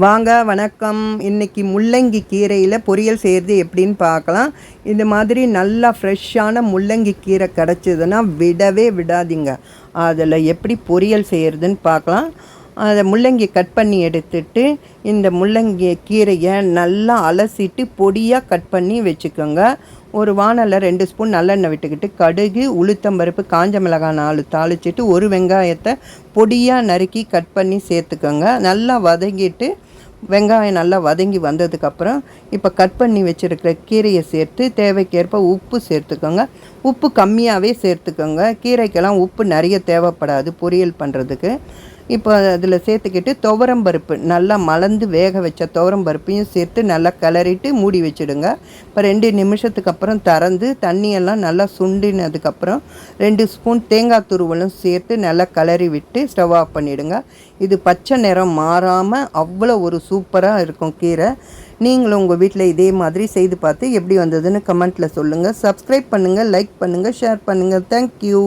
வாங்க வணக்கம். இன்றைக்கி முள்ளங்கி கீரையில் பொரியல் செய்கிறது எப்படின்னு பார்க்கலாம். இந்த மாதிரி நல்லா ஃப்ரெஷ்ஷான முள்ளங்கி கீரை கிடச்சிதுன்னா விடவே விடாதீங்க. அதில் எப்படி பொரியல் செய்கிறதுன்னு பார்க்கலாம். அதை முள்ளங்கி கட் பண்ணி எடுத்துட்டு இந்த முள்ளங்கி கீரையை நல்லா அலசிட்டு பொடியாக கட் பண்ணி வச்சுக்கோங்க. ஒரு வானலில் ரெண்டு ஸ்பூன் நல்லெண்ணெய் விட்டுக்கிட்டு கடுகு உளுத்தம்பருப்பு காஞ்ச மிளகாய் நாலு தாளிச்சிட்டு ஒரு வெங்காயத்தை பொடியாக நறுக்கி கட் பண்ணி சேர்த்துக்கோங்க. நல்லா வதங்கிட்டு வெங்காயம் நல்லா வதங்கி வந்ததுக்கப்புறம் இப்போ கட் பண்ணி வச்சுருக்கிற கீரையை சேர்த்து தேவைக்கேற்ப உப்பு சேர்த்துக்கோங்க. உப்பு கம்மியாகவே சேர்த்துக்கோங்க. கீரைக்கெல்லாம் உப்பு நிறைய தேவைப்படாது பொரியல் பண்ணுறதுக்கு இப்போ அதில் சேர்த்துக்கிட்டு துவரம் பருப்பு நல்லா மலர்ந்து வேக வச்ச துவரம் பருப்பையும் சேர்த்து நல்லா கிளறிட்டு மூடி வச்சுடுங்க. இப்போ ரெண்டு நிமிஷத்துக்கு அப்புறம் திறந்து தண்ணியெல்லாம் நல்லா சுண்டினதுக்கப்புறம் ரெண்டு ஸ்பூன் தேங்காய் துருவலும் சேர்த்து நல்லா கிளறி விட்டு ஸ்டவ் ஆஃப் பண்ணிவிடுங்க இது பச்சை நிறம் மாறாமல் அவ்வளோ ஒரு சூப்பராக இருக்கும் கீரை. நீங்களும் உங்கள் வீட்டில் இதே மாதிரி செய்து பார்த்து எப்படி வந்ததுன்னு கமெண்ட்டில் சொல்லுங்கள் சப்ஸ்கிரைப் பண்ணுங்கள் லைக் பண்ணுங்கள் ஷேர் பண்ணுங்கள் தேங்க்யூ